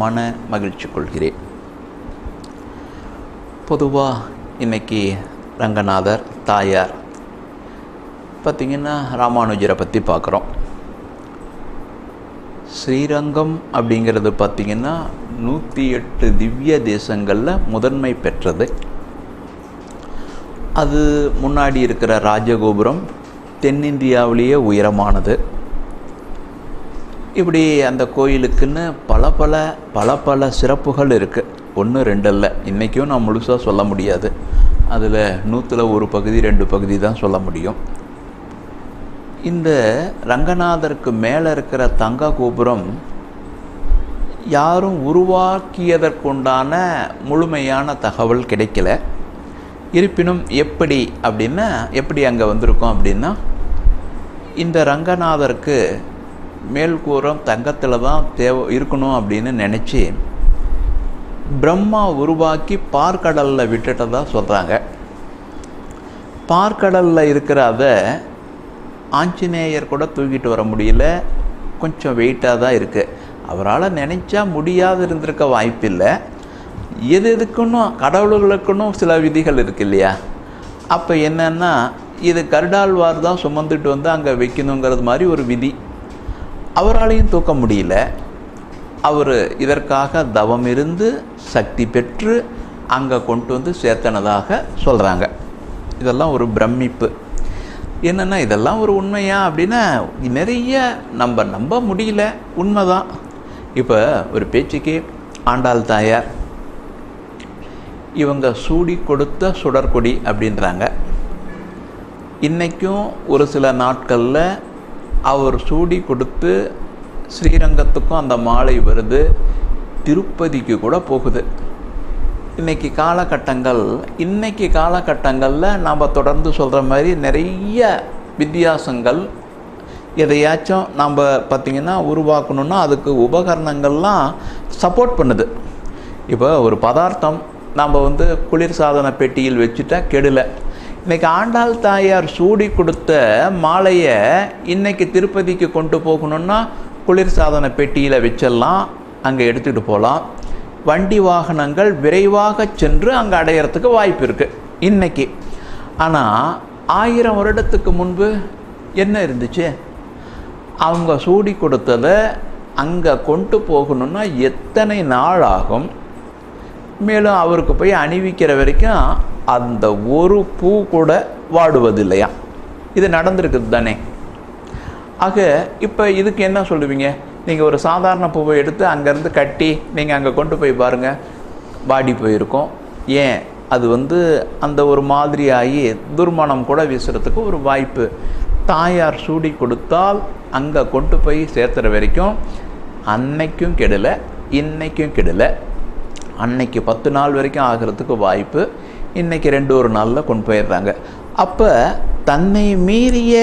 மன மகிழ்ச்சி கொள்கிறேன். பொதுவாக இன்னைக்கு ரங்கநாதர் தாயார் பார்த்திங்கன்னா ராமானுஜரை பற்றி பார்க்குறோம் ஸ்ரீரங்கம் அப்படிங்கிறது பார்த்திங்கன்னா நூற்றி எட்டு திவ்ய தேசங்களில் முதன்மை பெற்றது. அது முன்னாடி இருக்கிற ராஜகோபுரம் தென்னிந்தியாவிலேயே உயரமானது. இப்படி அந்த கோயிலுக்குன்னு பல பல பல பல சிறப்புகள் இருக்குது ஒன்று ரெண்டு இல்லை இன்றைக்கும் நான் முழுசாக சொல்ல முடியாது. அதில் நூற்றில் ஒரு பகுதி ரெண்டு பகுதி தான் சொல்ல முடியும். இந்த ரங்கநாதருக்கு மேலே இருக்கிற தங்க கோபுரம் யாரும் உருவாக்கியதற்குண்டான முழுமையான தகவல் கிடைக்கல. இருப்பினும் எப்படி அப்படின்னா எப்படி அங்கே வந்திருக்கோம் அப்படின்னா இந்த ரங்கநாதருக்கு மேல்கூரம் தங்கத்தில் தான் தேவை இருக்கணும் அப்படின்னு நினச்சி பிரம்மா உருவாக்கி பார்க்கடலில் விட்டுட்டதாக சொல்கிறாங்க பார்க்கடலில் இருக்கிற அதை ஆஞ்சநேயர் கூட தூக்கிட்டு வர முடியல. கொஞ்சம் வெயிட்டாக தான் இருக்குது அவரால் நினச்சா முடியாது இருந்திருக்க வாய்ப்பில்லை. எது எதுக்குன்னு கடவுள்களுக்குன்னு சில விதிகள் இருக்கு இல்லையா? அப்போ என்னென்னா இது கருடாழ்வார் தான் சுமந்துட்டு வந்து அங்கே வைக்கணுங்கிறது மாதிரி ஒரு விதி. அவராலையும் தூக்க முடியல. அவர் இதற்காக தவம் இருந்து சக்தி பெற்று அங்கே கொண்டு வந்து சேர்த்தனதாக சொல்கிறாங்க இதெல்லாம் ஒரு பிரமிப்பு. என்னென்னா இதெல்லாம் ஒரு உண்மையா அப்படின்னா நிறைய நம்ம நம்ப முடியல. உண்மைதான். இப்போ ஒரு பேச்சுக்கு ஆண்டாள் தாயார் இவங்க சூடி கொடுத்த சுடற்கொடி அப்படின்றாங்க. இன்றைக்கும் ஒரு சில நாட்களில் அவர் சூடி கொடுத்து ஸ்ரீரங்கத்துக்கும் அந்த மாலை வருது திருப்பதிக்கு கூட போகுது. இன்றைக்கி காலகட்டங்கள் இன்றைக்கி காலகட்டங்களில் நாம் தொடர்ந்து சொல்கிற மாதிரி நிறைய வித்தியாசங்கள். எதையாச்சும் நாம் பார்த்திங்கன்னா உருவாக்கணுன்னா அதுக்கு உபகரணங்கள்லாம் சப்போர்ட் பண்ணுது. இப்போ ஒரு பதார்த்தம் நம்ம வந்து குளிர்சாதன பெட்டியில் வச்சுட்டா கெடலை. இன்றைக்கி ஆண்டாள் தாயார் சூடி கொடுத்த மாலையை இன்றைக்கி திருப்பதிக்கு கொண்டு போகணுன்னா குளிர் சாதன பெட்டியில் வச்சிடலாம். அங்கே எடுத்துகிட்டு போகலாம் வண்டி வாகனங்கள் விரைவாக சென்று அங்கே அடையிறதுக்கு வாய்ப்பு இருக்குது இன்றைக்கி ஆனால் ஆயிரம் வருடத்துக்கு முன்பு என்ன இருந்துச்சு? அவங்க சூடி கொடுத்ததை அங்கே கொண்டு போகணுன்னா எத்தனை நாள் ஆகும்? மேலும் அவருக்கு போய் அணிவிக்கிற வரைக்கும் அந்த ஒரு பூ கூட வாடுவதில்லையா? இது நடந்திருக்குது தானே. ஆக இப்போ இதுக்கு என்ன சொல்லுவீங்க? நீங்கள் ஒரு சாதாரண பூவை எடுத்து அங்கேருந்து கட்டி நீங்கள் அங்கே கொண்டு போய் பாருங்கள் வாடி போயிருக்கோம். ஏன்? அது வந்து அந்த ஒரு மாதிரியாகி துர்மணம் கூட வீசுறதுக்கு ஒரு வாய்ப்பு. தாயார் சூடி கொடுத்தால் அங்கே கொண்டு போய் சேர்த்துற வரைக்கும் அன்னைக்கும் கெடலை இன்னைக்கும் கெடலை. அன்னைக்கு பத்து நாள் வரைக்கும் ஆகிறதுக்கு வாய்ப்பு. இன்றைக்கி ரெண்டு ஒரு நாளில் கொண்டு போயிடுறாங்க. அப்போ தன்னை மீறிய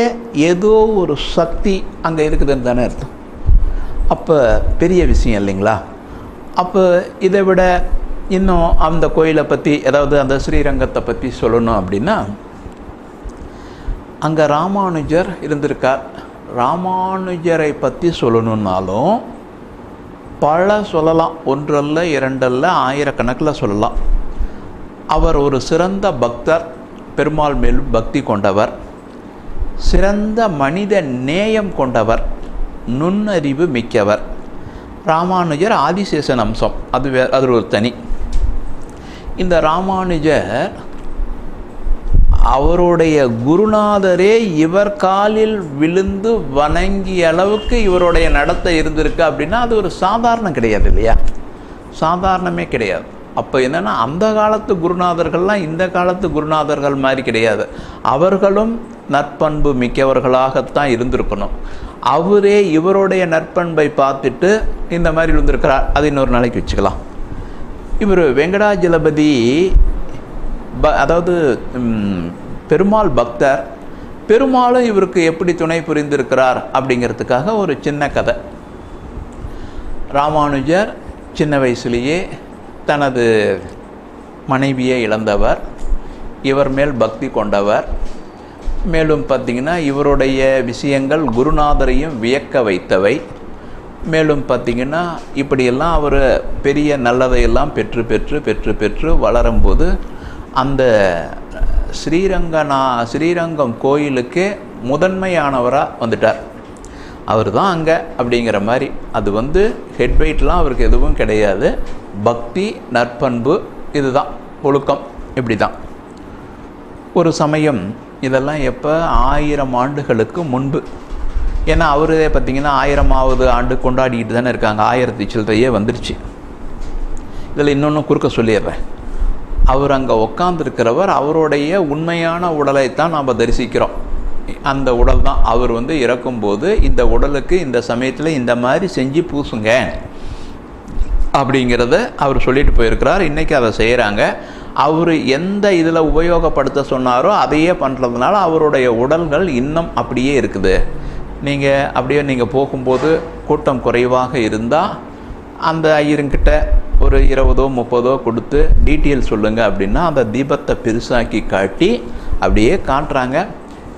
ஏதோ ஒரு சக்தி அங்கே இருக்குதுன்னு தானே அர்த்தம். அப்போ பெரிய விஷயம் இல்லைங்களா? அப்போ இதை விட இன்னும் அந்த கோயிலை பற்றி ஏதாவது அந்த ஸ்ரீரங்கத்தை பற்றி சொல்லணும் அப்படின்னா அங்கே ராமானுஜர் இருந்திருக்கார். ராமானுஜரை பற்றி சொல்லணுன்னாலும் பல சொல்லலாம். ஒன்றல்ல இரண்டல்ல ஆயிரக்கணக்கில் சொல்லலாம். அவர் ஒரு சிறந்த பக்தர் பெருமாள் மேலும் பக்தி கொண்டவர் சிறந்த மனித நேயம் கொண்டவர் நுண்ணறிவு மிக்கவர். ராமானுஜர் ஆதிசேஷன் அம்சம் அது வே அது ஒரு தனி. இந்த ராமானுஜர் அவருடைய குருநாதரே இவர் காலில் விழுந்து வணங்கிய அளவுக்கு இவருடைய நடத்தை இருந்திருக்கு அப்படின்னா அது ஒரு சாதாரணம் கிடையாது இல்லையா? சாதாரணமே கிடையாது. அப்போ என்னென்னா அந்த காலத்து குருநாதர்கள்லாம் இந்த காலத்து குருநாதர்கள் மாதிரி கிடையாது. அவர்களும் நற்பண்பு மிக்கவர்களாகத்தான் இருந்திருக்கணும். அவரே இவருடைய நற்பண்பை பார்த்துட்டு இந்த மாதிரி இருந்திருக்கிறார். அது இன்னொரு நாளைக்கு வச்சுக்கலாம். இவர் வெங்கடாஜலபதி ப அதாவது பெருமாள் பக்தர். பெருமாளும் இவருக்கு எப்படி துணை புரிந்திருக்கிறார் அப்படிங்கிறதுக்காக ஒரு சின்ன கதை. ராமானுஜர் சின்ன வயசுலேயே தனது மனைவியை இழந்தவர் இவர் மேல் பக்தி கொண்டவர். மேலும் பார்த்திங்கன்னா இவருடைய விஷயங்கள் குருநாதரையும் வியக்க வைத்தவை. மேலும் பார்த்திங்கன்னா இப்படியெல்லாம் அவர் பெரிய நல்லதையெல்லாம் பெற்று பெற்று பெற்று பெற்று வளரும்போது அந்த ஸ்ரீரங்கநா ஸ்ரீரங்கம் கோயிலுக்கே முதன்மையானவராக வந்துட்டார். அவர் தான் அங்கே அப்படிங்கிற மாதிரி. அது வந்து ஹெட் வெயிட்லாம் அவருக்கு எதுவும் கிடையாது. பக்தி நற்பண்பு இதுதான். ஒழுக்கம் இப்படி தான் ஒரு சமயம் இதெல்லாம் எப்போ? ஆயிரம் ஆண்டுகளுக்கு முன்பு. ஏன்னா அவரே பார்த்திங்கன்னா ஆயிரமாவது ஆண்டு கொண்டாடிக்கிட்டு தானே இருக்காங்க. ஆயிரத்தி சில்லறையே வந்துருச்சு. இதில் இன்னொன்று குறுக்க சொல்லிடுறேன். அவர் அங்கே உட்காந்துருக்கிறவர் அவருடைய உண்மையான உடலைத்தான் நாம் தரிசிக்கிறோம். அந்த உடல் தான் அவர் வந்து இறக்கும்போது இந்த உடலுக்கு இந்த சமயத்தில் இந்த மாதிரி செஞ்சு பூசுங்க அப்படிங்கிறத அவர் சொல்லிட்டு போயிருக்கிறார். இன்றைக்கி அதை செய்கிறாங்க அவர் எந்த இதில் உபயோகப்படுத்த சொன்னாரோ அதையே பண்ணுறதுனால அவருடைய உடல்கள் இன்னும் அப்படியே இருக்குது. நீங்கள் அப்படியே நீங்கள் போகும்போது கூட்டம் குறைவாக இருந்தால் அந்த ஐயருங்கிட்ட ஒரு இருபதோ முப்பதோ கொடுத்து டீட்டெயில் சொல்லுங்கள் அப்படின்னா அந்த தீபத்தை பெருசாக்கி காட்டி அப்படியே காட்டுறாங்க.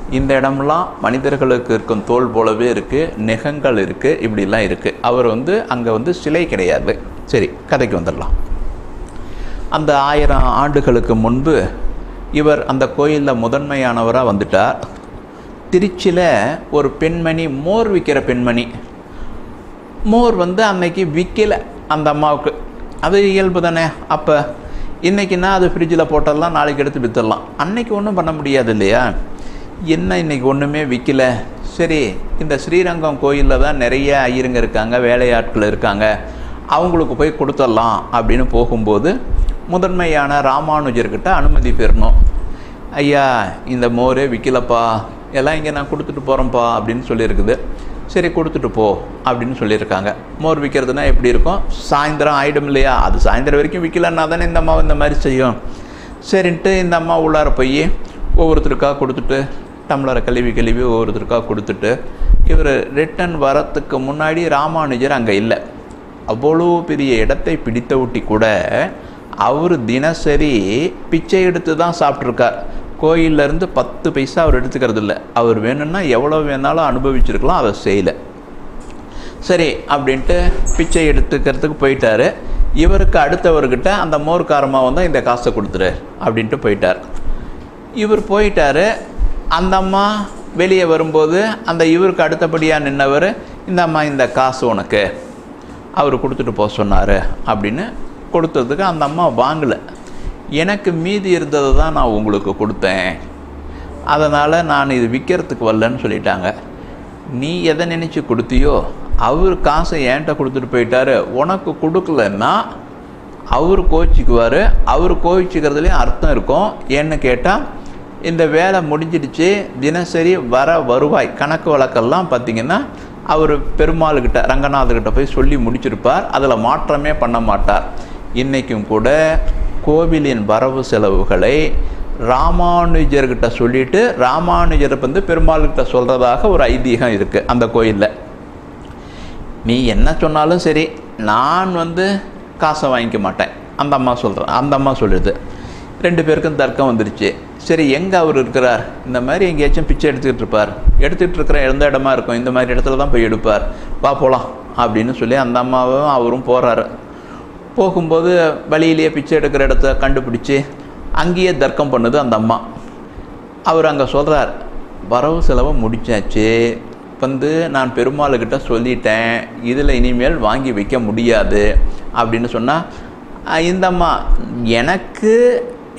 இந்த இடம்லாம் மனிதர்களுக்கு இருக்கும் தோல் போலவே இருக்குது நெகங்கள் இருக்குது இப்படிலாம் இருக்குது அவர் வந்து அங்கே வந்து சிலை கிடையாது. சரி கதைக்கு வந்துடலாம். அந்த ஆயிரம் ஆண்டுகளுக்கு முன்பு இவர் அந்த கோயிலில் முதன்மையானவராக வந்துட்டார். திருச்சியில் ஒரு பெண்மணி மோர் விற்கிற பெண்மணி. மோர் வந்து அன்னைக்கு விற்கலை அந்த அம்மாவுக்கு. அது இயல்பு தானே. அப்போ இன்றைக்கின்னா அது ஃப்ரிட்ஜில் போட்டதெல்லாம் நாளைக்கு எடுத்து விற்றுடலாம் அன்னைக்கு ஒன்றும் பண்ண முடியாது இல்லையா? என்ன இன்னைக்கு ஒன்றுமே விற்கல சரி இந்த ஸ்ரீரங்கம் கோயிலில் தான் நிறைய ஐயருங்க இருக்காங்க வேலையாட்கள் இருக்காங்க. அவங்களுக்கு போய் கொடுத்துடலாம் அப்படின்னு போகும்போது முதன்மையான ராமானுஜர்கிட்ட அனுமதி பெறணும். ஐயா இந்த மோரே விற்கலப்பா எல்லாம் இங்கே நான் கொடுத்துட்டு போகிறேன்ப்பா அப்படின்னு சொல்லியிருக்குது. சரி கொடுத்துட்டு போ அப்படின்னு சொல்லியிருக்காங்க. மோர் விற்கிறதுனா எப்படி இருக்கும்? சாயந்தரம் ஆகிடும் இல்லையா? அது சாயந்தரம் வரைக்கும் விற்கலன்னா தானே இந்த அம்மா இந்த மாதிரி செய்யும். சரின்ட்டு இந்த அம்மா உள்ளார போய் ஒவ்வொருத்தருக்கா கொடுத்துட்டு டம்ளரை கழுவி கழுவி ஒவ்வொருத்தருக்கா கொடுத்துட்டு இவர் ரிட்டன் வரத்துக்கு முன்னாடி ராமானுஜர் அங்கே இல்லை. அவ்வளோ பெரிய இடத்தை பிடித்த ஊட்டி கூட அவர் தினசரி பிச்சை எடுத்து தான் சாப்பிட்ருக்கார் கோயிலேருந்து பத்து பைசா அவர் எடுத்துக்கிறது இல்லை. அவர் வேணும்னா எவ்வளோ வேணாலும் அனுபவிச்சிருக்கலாம் அதை செய்யலை. சரி அப்படின்ட்டு பிச்சை எடுத்துக்கிறதுக்கு போயிட்டாரு. இவருக்கு அடுத்தவர்கிட்ட அந்த மோர்காரமாக வந்தால் இந்த காசை கொடுத்துரு அப்படின்ட்டு போயிட்டார். இவர் போயிட்டாரு. அந்த அம்மா வெளியே வரும்போது அந்த இவருக்கு அடுத்தபடியாக நின்னவர் இந்த அம்மா இந்த காசு உனக்கு. அவர் கொடுத்துட்டு போக சொன்னார் அப்படின்னு கொடுத்ததுக்கு அந்த அம்மா வாங்கலை. எனக்கு மீதி இருந்ததை தான் நான் உங்களுக்கு கொடுத்தேன். அதனால் நான் இது விற்கிறதுக்கு வரலன்னு சொல்லிட்டாங்க. நீ எதை நினச்சி கொடுத்தியோ அவர் காசை என்கிட்ட கொடுத்துட்டு போயிட்டாரு. உனக்கு கொடுக்கலன்னா அவர் கோச்சிக்குவார் அவர் கோவிச்சுக்கிறதுலேயும் அர்த்தம் இருக்கும். ஏன்னு கேட்டால் இந்த வேலை முடிஞ்சிடுச்சு தினசரி வர வருவாய். கணக்கு வழக்கெல்லாம் பார்த்திங்கன்னா அவர் பெருமாள்கிட்ட ரங்கநாதர்கிட்ட போய் சொல்லி முடிச்சிருப்பார். அதில் மாற்றமே பண்ண மாட்டார். இன்றைக்கும் கூட கோவிலின் வரவு செலவுகளை ராமானுஜர்கிட்ட சொல்லிட்டு ராமானுஜர் வந்து பெருமாள்கிட்ட சொல்கிறதாக ஒரு ஐதீகம் இருக்குது அந்த கோயிலில். நீ என்ன சொன்னாலும் சரி நான் வந்து காசை வாங்கிக்க மாட்டேன். அந்த அம்மா சொல்கிறேன் அந்த அம்மா சொல்லுது. ரெண்டு பேருக்கும் தர்க்கம் வந்துடுச்சு சரி எங்கே அவர் இருக்கிறார்? இந்த மாதிரி எங்கேயாச்சும் பிச்சை எடுத்துக்கிட்டு இருப்பார். எடுத்துகிட்டு இருக்கிற எந்த இடமா இருக்கும். இந்த மாதிரி இடத்துல தான் போய் எடுப்பார். வா போகலாம் அப்படின்னு சொல்லி அந்த அம்மாவும் அவரும் போகிறாரு போகும்போது வழியிலேயே பிச்சை எடுக்கிற இடத்த கண்டுபிடிச்சி அங்கேயே தர்க்கம் பண்ணுது அந்த அம்மா. அவர் அங்கே சொல்கிறார் வரவு செலவை முடிச்சாச்சு. வந்து நான் பெருமாளுக்கிட்ட சொல்லிட்டேன். இதில் இனிமேல் வாங்கி வைக்க முடியாது. அப்படின்னு சொன்னால் இந்த அம்மா எனக்கு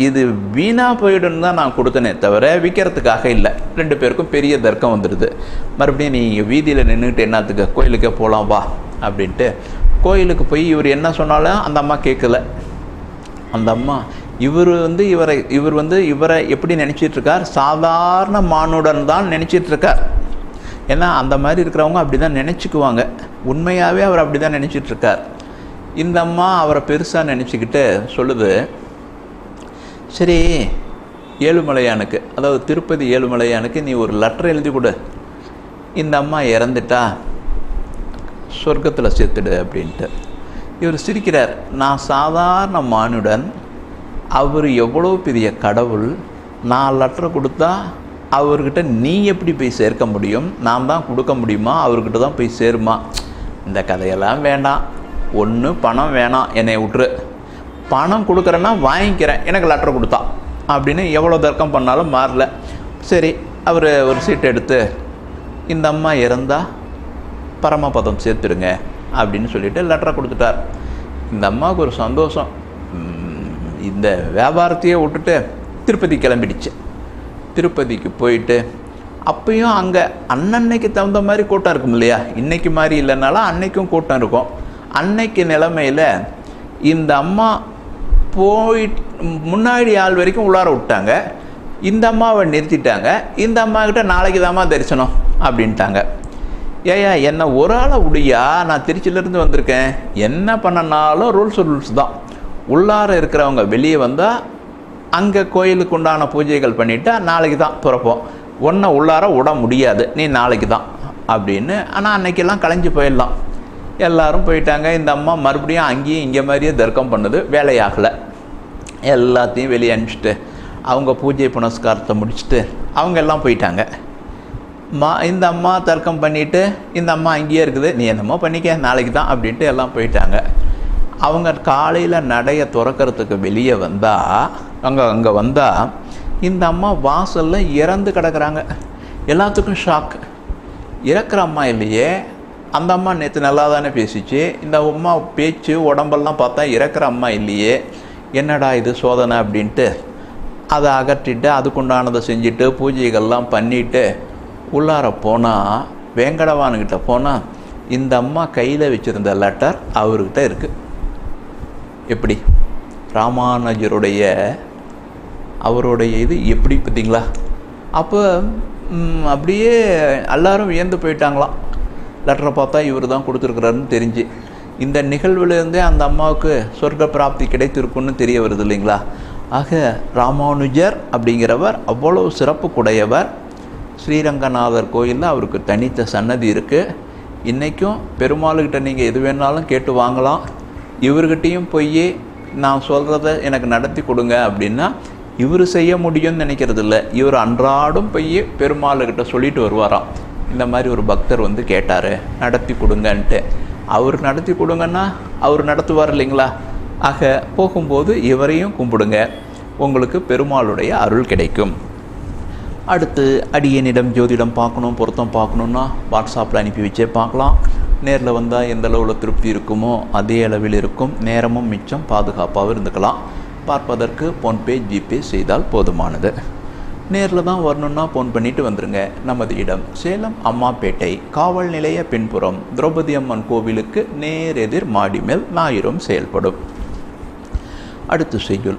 இது வீணாக போயிடுன்னு தான் நான் கொடுத்தனே தவிர விற்கிறதுக்காக இல்லை. ரெண்டு பேருக்கும் பெரிய தர்க்கம் வந்துடுது. மறுபடியும் நீ வீதியில் நின்றுட்டு என்னத்துக்கு? கோயிலுக்கே போகலாம் வா அப்படின்ட்டு கோயிலுக்கு போய் இவர் என்ன சொன்னாலும் அந்த அம்மா கேட்கல. அந்த அம்மா இவர் வந்து இவரை இவர் வந்து இவரை எப்படி நினச்சிட்டு இருக்கார்? சாதாரண மானுடன் தான் நினச்சிட்டு இருக்கார். ஏன்னா அந்த மாதிரி இருக்கிறவங்க அப்படி தான் நினச்சிக்குவாங்க. உண்மையாகவே அவர் அப்படி தான் நினச்சிட்ருக்கார் இந்த அம்மா அவரை பெருசாக நினச்சிக்கிட்டு சொல்லுது சரி ஏழுமலையானுக்கு அதாவது திருப்பதி ஏழுமலையானுக்கு நீ ஒரு லெட்டர் எழுதி கொடு. இந்த அம்மா இறந்துட்டா சொர்க்கத்தில் சேர்த்துடு அப்படின்ட்டு. இவர் சிரிக்கிறார் நான் சாதாரண மானுடன் அவர் எவ்வளோ பெரிய கடவுள் நான் லெட்டர் கொடுத்தா அவர்கிட்ட நீ எப்படி போய் சேர்க்க முடியும்? நான் தான் கொடுக்க முடியுமா? அவர்கிட்ட தான் போய் சேருமா? இந்த கதையெல்லாம் வேண்டாம். ஒன்று பணம் வேணாம். என்னை விட்டுரு. பணம் கொடுக்குறேன்னா வாங்கிக்கிறேன் எனக்கு லெட்டர் கொடுத்தா. அப்படின்னு எவ்வளோ தர்க்கம் பண்ணாலும் மாறல. சரி அவர் ஒரு சீட் எடுத்து இந்த அம்மா இறந்தால் பரமபதம் சேர்த்துடுங்க அப்படின்னு சொல்லிட்டு லெட்டரை கொடுத்துட்டார். இந்த அம்மாவுக்கு ஒரு சந்தோஷம். இந்த வியாபாரத்தையே விட்டுட்டு திருப்பதி கிளம்பிடுச்சு. திருப்பதிக்கு போயிட்டு அப்பயும் அங்கே அன்னன்னைக்கு தகுந்த மாதிரி கூட்டம் இருக்கும் இல்லையா? இன்னைக்கு மாதிரி இல்லைனாலும் அன்னைக்கும் கூட்டம் இருக்கும். அன்னைக்கு நிலமையில் இந்த அம்மா போய் முன்னாடி ஆள் வரைக்கும் உள்ளார விட்டாங்க. இந்த அம்மாவை நிறுத்திட்டாங்க. இந்த அம்மாக்கிட்ட நாளைக்கு தாம்மா தரிசனம் அப்படின்ட்டாங்க. ஏயா என்ன ஒரு ஆளை உடையா நான் திருச்சியிலேருந்து வந்திருக்கேன். என்ன பண்ணனாலும் ரூல்ஸ் ரூல்ஸ் தான். உள்ளார இருக்கிறவங்க வெளியே வந்தால் அங்கே கோயிலுக்கு உண்டான பூஜைகள் பண்ணிட்டா நாளைக்கு தான் பிறப்போம். ஒன்றை உள்ளார விட முடியாது. நீ நாளைக்கு தான் அப்படின்னு. ஆனால் அன்னைக்கெல்லாம் கலைஞ்சு போயிடலாம். எல்லாரும் போயிட்டாங்க. இந்த அம்மா மறுபடியும் அங்கேயும் இங்கே மாதிரியே தர்க்கம் பண்ணுது. வேலையாகலை. எல்லாத்தையும் வெளியே அனுப்பிச்சிட்டு அவங்க பூஜை புனஸ்காரத்தை முடிச்சுட்டு அவங்க எல்லாம் போயிட்டாங்க. மா இந்த அம்மா தர்க்கம் பண்ணிவிட்டு இந்த அம்மா அங்கேயே இருக்குது. நீ என்னமோ பண்ணிக்க நாளைக்கு தான் அப்படின்ட்டு எல்லாம் போயிட்டாங்க. அவங்க காலையில் நடைய திறக்கறதுக்கு வெளியே வந்தால் அங்கே அங்கே வந்தால் இந்த அம்மா வாசலில் இறந்து கிடக்குறாங்க. எல்லாத்துக்கும் ஷாக் இறக்குற அம்மா இல்லையே. அந்த அம்மா நேற்று நல்லா தானே பேசிச்சு? இந்த அம்மா பேச்சு உடம்பெல்லாம் பார்த்தா இறக்குற அம்மா இல்லையே. என்னடா இது சோதனை அப்படின்ட்டு அதை அகற்றிட்டு அதுக்குண்டானதை செஞ்சுட்டு பூஜைகள்லாம் பண்ணிட்டு உள்ளார போனால் வேங்கடவானுக்கிட்ட போனால் இந்த அம்மா கையில் வச்சுருந்த லெட்டர் அவர்கிட்ட இருக்குது எப்படி? ராமானுஜருடைய அவருடைய இது எப்படி பார்த்தீங்களா? அப்போ அப்படியே எல்லாரும் வியந்து போயிட்டாங்களாம். லெட்டரை பார்த்தா இவர் தான் கொடுத்துருக்குறாருன்னு தெரிஞ்சு. இந்த நிகழ்விலேருந்தே அந்த அம்மாவுக்கு சொர்க்க பிராப்தி கிடைத்திருக்குன்னு தெரிய வருது இல்லைங்களா? ஆக ராமானுஜர் அப்படிங்கிறவர் அவ்வளோ சிறப்புக்குடையவர் ஸ்ரீரங்கநாதர் கோயிலில் அவருக்கு தனித்த சன்னதி இருக்குது இன்றைக்கும் பெருமாளுக்கிட்ட நீங்கள் எது வேணாலும் கேட்டு வாங்கலாம். இவர்கிட்டையும் போய் நான் சொல்கிறத எனக்கு நடத்தி கொடுங்க அப்படின்னா இவர் செய்ய முடியும்னு நினைக்கிறது இல்லை இவர் அன்றாடம் போய் பெருமாளுக்கிட்ட சொல்லிட்டு வருவாராம். இந்த மாதிரி ஒரு பக்தர் வந்து கேட்டார் நடத்தி கொடுங்கன்ட்டு. அவர் நடத்தி கொடுங்கன்னா அவர் நடத்துவார் இல்லைங்களா? ஆக போகும்போது இவரையும் கும்பிடுங்க. உங்களுக்கு பெருமாளுடைய அருள் கிடைக்கும். அடுத்து அடியனிடம் ஜோதிடம் பார்க்கணும் பொருத்தம் பார்க்கணுன்னா வாட்ஸ்அப்பில் அனுப்பி வச்சே பார்க்கலாம். நேரில் வந்தால் எந்த அளவில் திருப்தி இருக்குமோ அதே அளவில் இருக்கும். நேரமும் மிச்சம் பாதுகாப்பாகவும் இருந்துக்கலாம். பார்ப்பதற்கு ஃபோன்பே ஜிபே செய்தால் போதுமானது. நேரில் தான் வரணுன்னா ஃபோன் பண்ணிட்டு வந்துருங்க. நமது இடம் சேலம் அம்மாப்பேட்டை காவல் நிலைய பின்புறம் திரௌபதி அம்மன் கோவிலுக்கு நேர் எதிர் மாடி மேல் ஞாயிறும் செயல்படும். அடுத்து செய்யுள்.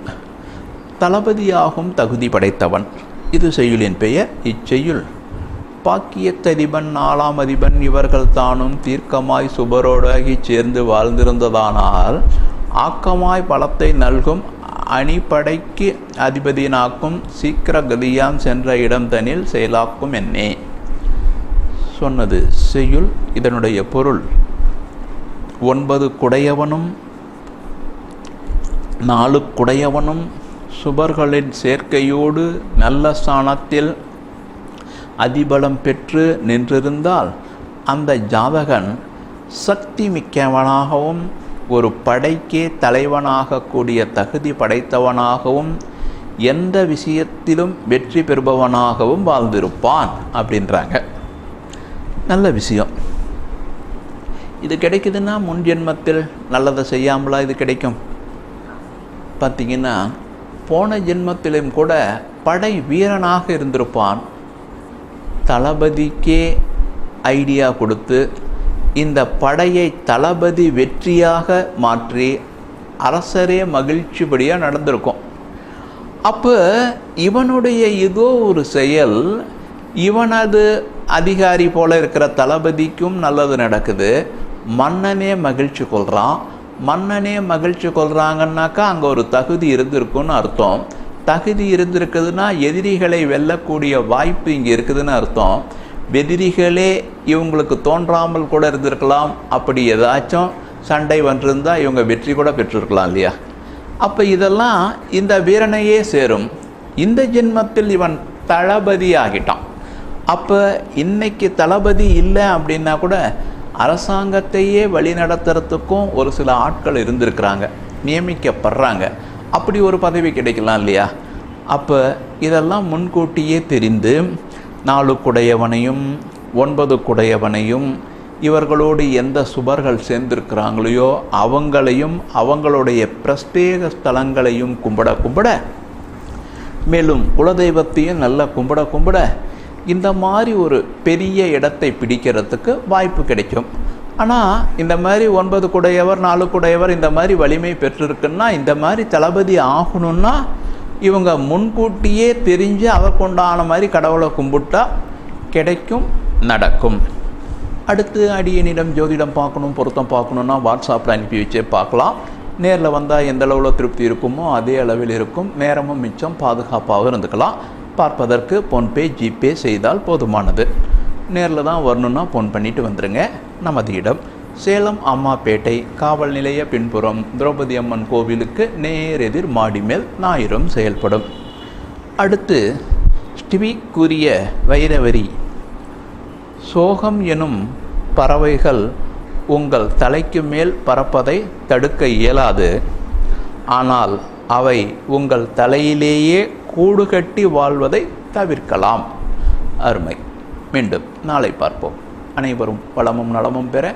தளபதியாகும் தகுதி படைத்தவன். இது செய்யுளின் பெயர் இச்செய்யுள். பாக்கியத்ததிபன் நாலாம் அதிபன் இவர்கள் தானும் தீர்க்கமாய் சுபரோடாகி சேர்ந்து வாழ்ந்திருந்ததானால் ஆக்கமாய் பலத்தை நல்கும் அணிப்படைக்கு அதிபதியனாக்கும் சீக்கிர கதியான் சென்ற இடம் தனில் செயலாக்கும் என்னே. சொன்னது செய்யுள். இதனுடைய பொருள் ஒன்பது குடையவனும் நாலு குடையவனும் சுபர்களின் சேர்க்கையோடு நல்ல ஸ்தானத்தில் அதிபலம் பெற்று நின்றிருந்தால் அந்த ஜாதகன் சக்தி மிக்கவனாகவும் ஒரு படைக்கே தலைவனாகக்கூடிய தகுதி படைத்தவனாகவும் எந்த விஷயத்திலும் வெற்றி பெறுபவனாகவும் வாழ்ந்திருப்பான் அப்படின்றாங்க. நல்ல விஷயம். இது கிடைக்குதுன்னா முன் ஜென்மத்தில் நல்லதை செய்யாமலா இது கிடைக்கும்? பார்த்தீங்கன்னா போன ஜென்மத்திலும் கூட படை வீரனாக இருந்திருப்பான். தளபதிக்கே ஐடியா கொடுத்து இந்த படையை தளபதி வெற்றியாக மாற்றி அரசரே மகிழ்ச்சிபடியாக நடந்திருக்கும். அப்போ இவனுடைய ஏதோ ஒரு செயல் இவனது அதிகாரி போல இருக்கிற தளபதிக்கும் நல்லது நடக்குது. மன்னனே மகிழ்ச்சி கொள்கிறான் மன்னனே மகிழ்ச்சி கொள்கிறாங்கன்னாக்கா அங்கே ஒரு தகுதி இருந்திருக்குன்னு அர்த்தம். தகுதி இருந்திருக்குதுன்னா எதிரிகளை வெல்லக்கூடிய வாய்ப்பு இங்கே இருக்குதுன்னு அர்த்தம். எதிரிகளே இவங்களுக்கு தோன்றாமல் கூட இருந்திருக்கலாம். அப்படி ஏதாச்சும் சண்டை வந்திருந்தால் இவங்க வெற்றி கூட பெற்றிருக்கலாம் இல்லையா? அப்போ இதெல்லாம் இந்த வீரனையே சேரும். இந்த ஜென்மத்தில் இவன் தளபதி ஆகிட்டான். அப்போ இன்னைக்கு தளபதி இல்லை அப்படின்னா கூட அரசாங்கத்தையே வழிநடத்துறதுக்கும் ஒரு சில ஆட்கள் இருந்திருக்கிறாங்க. நியமிக்கப்படுறாங்க. அப்படி ஒரு பதவி கிடைக்கலாம் இல்லையா? அப்போ இதெல்லாம் முன்கூட்டியே தெரிந்து நாலு குடையவனையும் ஒன்பது குடையவனையும் இவர்களோடு எந்த சுபர்கள் சேர்ந்திருக்கிறாங்களையோ அவங்களையும் அவங்களுடைய பிரஸ்தேக ஸ்தலங்களையும் கும்பிட கும்பிட. மேலும் குலதெய்வத்தையும் நல்லா கும்பிட கும்பிட. இந்த மாதிரி ஒரு பெரிய இடத்தை பிடிக்கிறதுக்கு வாய்ப்பு கிடைக்கும். ஆனால் இந்த மாதிரி ஒன்பது குடையவர் நாலு குடையவர் இந்த மாதிரி வலிமை பெற்றிருக்குன்னா இந்த மாதிரி தளபதி ஆகணும்னா இவங்க முன்கூட்டியே தெரிஞ்சு அதற்குண்டான மாதிரி கடவுளை கும்பிட்டா கிடைக்கும் நடக்கும். அடுத்து அடியனிடம் ஜோதிடம் பார்க்கணும் பொருத்தம் பார்க்கணுன்னா வாட்ஸ்அப்பில் அனுப்பி வச்சே பார்க்கலாம். நேரில் வந்தால் எந்த அளவில் திருப்தி இருக்குமோ அதே அளவில் இருக்கும். நேரமும் மிச்சம் பாதுகாப்பாகவும் இருந்துக்கலாம். பார்ப்பதற்கு ஃபோன்பே ஜிபே செய்தால் போதுமானது. நேரில் தான் வரணுன்னா ஃபோன் பண்ணிவிட்டு வந்துடுங்க நமது இடம். சேலம் அம்மாப்பேட்டை காவல் நிலைய பின்புறம் திரௌபதி அம்மன் கோவிலுக்கு நேரெதிர் மாடி மேல் ஞாயிறும் செயல்படும். அடுத்து ஸ்டிவிக்குரிய வைரவரி. சோகம் எனும் பறவைகள் உங்கள் தலைக்கு மேல் பறப்பதை தடுக்க இயலாது. ஆனால் அவை உங்கள் தலையிலேயே கூடு கட்டி வாழ்வதை தவிர்க்கலாம். அருமை. மீண்டும் நாளை பார்ப்போம். அனைவரும் வளமும் நலமும் பெற